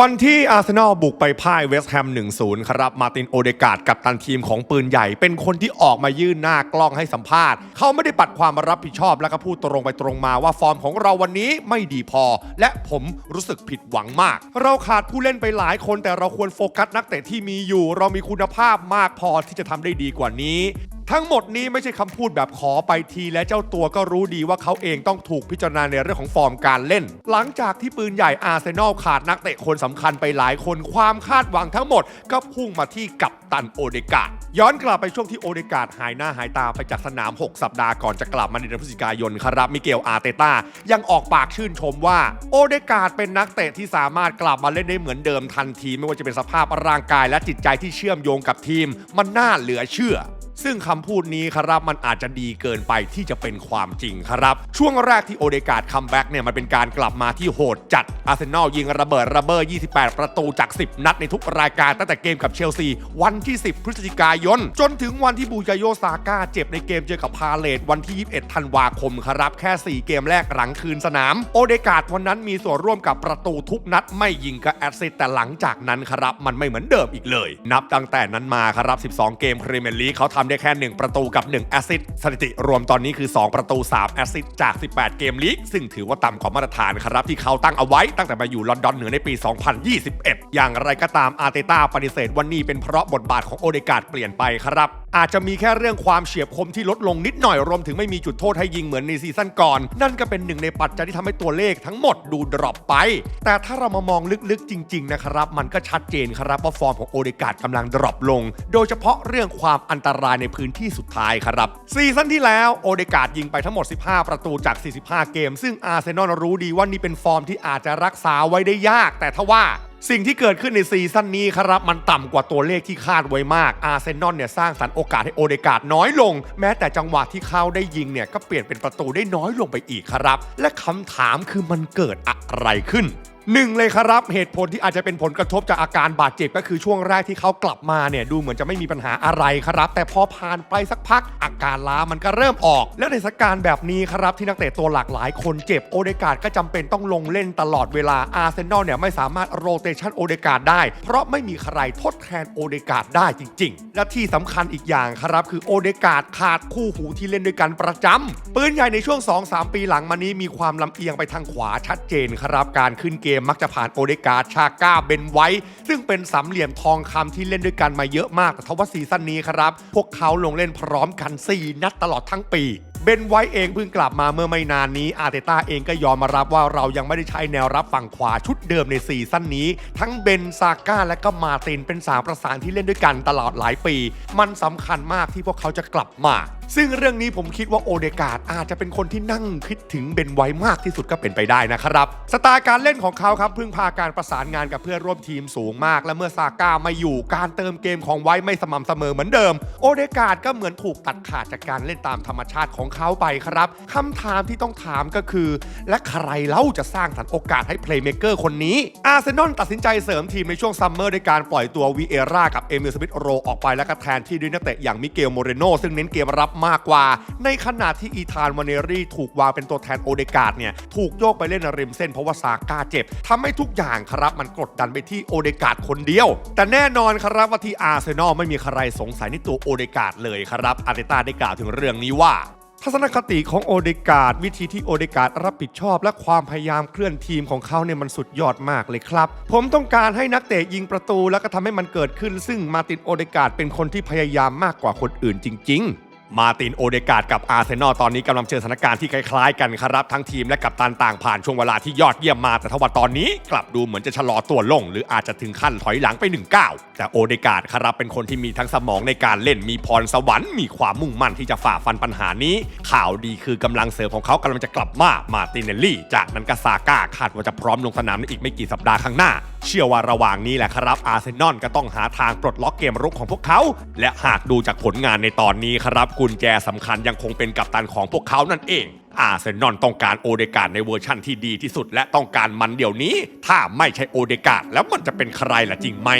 วันที่อาร์เซนอลบุกไปพ่ายเวสต์แฮม 1-0 ครับ มาตินโอเดกาดกับตันทีมของปืนใหญ่ เป็นคนที่ออกมายื่นหน้ากล้องให้สัมภาษณ์ เขาไม่ได้ปัดความรับผิดชอบแล้วก็พูดตรงไปตรงมาว่าฟอร์มของเราวันนี้ไม่ดีพอ และผมรู้สึกผิดหวังมาก เราขาดผู้เล่นไปหลายคนแต่เราควรโฟกัสนักเตะที่มีอยู่ เรามีคุณภาพมากพอที่จะทำได้ดีกว่านี้ ทั้งหมดนี้ไม่ใช่คำพูดแบบขอไปทีและเจ้าตัวก็รู้ดีว่าเขาเองต้องถูกพิจารณาในเรื่องของฟอร์มการเล่น หลังจากที่ปืนใหญ่อาร์เซนอลขาดนักเตะคนสำคัญไปหลายคนความคาดหวังทั้งหมด ก็พุ่งมาที่กัปตันโอเดกาดย้อนกลับไปช่วงที่โอเดกาดหายหน้าหายตาไปจากสนาม 6 สัปดาห์ก่อนจะกลับมาในเดือนพฤศจิกายนครับมิเกลอาร์เตต้ายังออกปากชื่นชมว่าโอเดกาดเป็นนักเตะที่สามารถกลับมาเล่นได้เหมือนเดิมทันที ไม่ว่าจะเป็นสภาพร่างกายและจิตใจที่เชื่อมโยงกับทีม มันน่าเหลือเชื่อ ซึ่งคำพูดนี้ครับมันอาจจะดีเกินไปที่จะเป็นความจริงครับ ช่วงแรกที่โอเดกาดคัมแบ็กเนี่ยมันเป็นการกลับมาที่โหดจัดอาร์เซนอลยิงระเบิดระเบ้อ28 ประตูจาก 10 นัดในทุกรายการตั้งแต่เกมกับเชลซี วันที่ 10 พฤศจิกายน จนถึงวันที่บูยาโยซาก้าเจ็บในเกมเจอกับพาเลตวันที่ 21 ธันวาคมครับ แค่ 4 เกมแรกหลังคืนสนาม โอเดกาดวันนั้นมีส่วนร่วมกับประตูทุกนัดไม่ยิงกับแอดซิสแต่หลังจากนั้นครับมันไม่เหมือนเดิมอีกเลย นับตั้งแต่นั้นมาครับ 12 เกมพรีเมียร์ลีกเขาทำได้แค่1 ประตูกับ 1 แอสซิสต์สถิติรวมตอนนี้คือ 2 ประตู 3 แอสซิสต์จาก 18 เกมลีก ซึ่งถือว่าต่ำกว่ามาตรฐานครับที่เขาตั้งเอาไว้ตั้งแต่มาอยู่ลอนดอนเหนือในปี 2021 อย่างไรก็ตามอาร์เตต้าปฏิเสธว่านี่เป็นเพราะบทบาทของโอเดกาดเปลี่ยนไปครับ อาจจะมีแค่เรื่องความเฉียบคมที่ลดลงนิดหน่อยรวมถึงไม่มีจุดโทษให้ยิงเหมือนในซีซั่นก่อน นั่นก็เป็นหนึ่งในปัจจัยที่ทำให้ตัวเลขทั้งหมดดูดรอปไป แต่ถ้าเรามามองลึกๆจริง ๆ นะครับ มันก็ชัดเจนครับว่าฟอร์มของโอเดกาดกำลังดรอปลง โดยเฉพาะเรื่องความอันตรายในพื้นที่สุดท้ายครับซีซั่นที่แล้วโอเดกาดยิงไปทั้งหมด 15 ประตูจาก 45 เกม ซึ่งอาร์เซนอลรู้ดีว่านี่เป็นฟอร์มที่อาจจะรักษาไว้ได้ยาก แต่ถ้าว่า สิ่งที่เกิดขึ้นในซีซั่นนี้ครับ มันต่ำกว่าตัวเลขที่คาดไว้มาก อาร์เซนอลเนี่ยสร้างสรรค์โอกาสให้โอเดกาดน้อยลง แม้แต่จังหวะที่เขาได้ยิงเนี่ยก็เปลี่ยนเป็นประตูได้น้อยลงไปอีกครับ และคำถามคือมันเกิดอะไรขึ้น หนึ่งเลยครับเหตุผลที่อาจจะเป็นผลกระทบจากอาการบาดเจ็บก็คือช่วงแรกที่เขากลับมาเนี่ยดูเหมือนจะไม่มีปัญหาอะไรครับ แต่พอผ่านไปสักพักอาการล้ามันก็เริ่มออก และในสถานการณ์แบบนี้ครับที่นักเตะตัวหลากหลายคนเจ็บโอเดกาดก็จำเป็นต้องลงเล่นตลอดเวลาอาร์เซนอลเนี่ยไม่สามารถโรเตชันโอเดกาดได้ เพราะไม่มีใครทดแทนโอเดกาดได้จริง ๆ และที่สำคัญอีกอย่างครับคือโอเดกาดขาดคู่หูที่เล่นด้วยกันประจำปืนใหญ่ในช่วง 2-3 ปีหลังมานี้มีความลำเอียงไปทางขวาชัดเจนครับการขึ้นเกมมักจะผ่านโอเดกาชาก้าเบนไว้ ซึ่งเป็นสามเหลี่ยมทองคำที่เล่นด้วยกันมาเยอะมากแต่ทว่าซีซั่นนี้ครับ พวกเขาลงเล่นพร้อมกัน 4 นัดตลอดทั้งปี เบนไว้เองเพิ่งกลับมาเมื่อไม่นานนี้ อาร์เตต้าเองก็ยอมมารับว่าเรายังไม่ได้ใช้แนวรับฝั่งขวาชุดเดิมในซีซั่นนี้ ทั้งเบนซาก้าและก็มาตินเป็นสามประสานที่เล่นด้วยกันตลอดหลายปี มันสำคัญมากที่พวกเขาจะกลับมา ซึ่งเรื่องนี้ผมคิดว่าโอเดกาดอาจจะเป็นคนที่นั่งคิดถึงเบนไว้มากที่สุดก็เป็นไปได้นะครับสไตล์การเล่นของเขาครับพึ่งพาการประสานงานกับเพื่อนร่วมทีมสูงมาก และเมื่อซาก้าไม่อยู่การเติมเกมของไว้ไม่สม่ำเสมอเหมือนเดิม โอเดกาดก็เหมือนถูกตัดขาดจากการเล่นตามธรรมชาติของเขาไปครับคำถามที่ต้องถามก็คือ และใครเล่าจะสร้างสรรค์โอกาสให้เพลย์เม k เกอร์คนนี้ อาร์เซนอลตัดสินใจเสริมทีมในช่วงซัมเมอร์ด้วยการปล่อยตัววีเอร่ากับเอมิลสมิธโรออกไปแล้วก็แทนที่ด้วยนักเตะอย่างมิเกลโมเรโนซึ่งเน้นเกมรับมากกว่า ในขณะที่อีธานวานเนรีถูกวางเป็นตัวแทนโอเดกาดเนี่ยถูกโยกไปเล่นริมเส้นเพราะว่าซาก้าเจ็บทำให้ทุกอย่างครับมันกดดันไปที่โอเดกาดคนเดียว แต่แน่นอนครับว่าที่อาร์เซนอลไม่มีใครสงสัยในตัวโอเดกาดเลยครับอาร์เตต้าได้กล่าวถึงเรื่องนี้ว่า ทัศนคติของโอเดกาดวิธีที่โอเดกาดรับผิดชอบ และความพยายามเคลื่อนทีมของเขาเนี่ยมันสุดยอดมากเลยครับ ผมต้องการให้นักเตะยิงประตูแล้วก็ทำให้มันเกิดขึ้น ซึ่งมาตินโอเดกาดเป็นคนที่พยายามมากกว่าคนอื่นจริง ๆ มาตินโอเดกาดกับอาร์เซนอลตอนนี้กำลังเจอสถานการณ์ที่คล้ายๆกันครับทั้งทีมและกัปตันต่างผ่านช่วงเวลาที่ยอดเยี่ยมมาแต่ทว่าตอนนี้ กลับดูเหมือนจะชะลอตัวลง หรืออาจจะถึงขั้นถอยหลังไป1ก้าวแต่โอเดกาดครับเป็นคนที่มีทั้งสมองในการเล่นมีพรสวรรค์มีความมุ่งมั่นที่จะฝ่าฟันปัญหานี้ ข่าวดีคือกำลังเสริมของเขากำลังจะกลับมามาตินเนลลี่ จากนั้นก็ซาก้าคาดว่าจะพร้อมลงสนามในอีกไม่กี่สัปดาห์ข้างหน้า เชื่อว่าระหว่างนี้แหละครับ อาร์เซนอลก็ต้องหาทางปลดล็อกเกมรุกของพวกเขา และหากดูจากผลงานในตอนนี้ครับ กุญแจสำคัญยังคงเป็นกัปตันของพวกเขานั่นเองอาร์เซนอลต้องการโอเดกาดในเวอร์ชั่นที่ดีที่สุด และต้องการมันเดี๋ยวนี้ ถ้าไม่ใช่โอเดกาดแล้วมันจะเป็นใครล่ะจริงไหม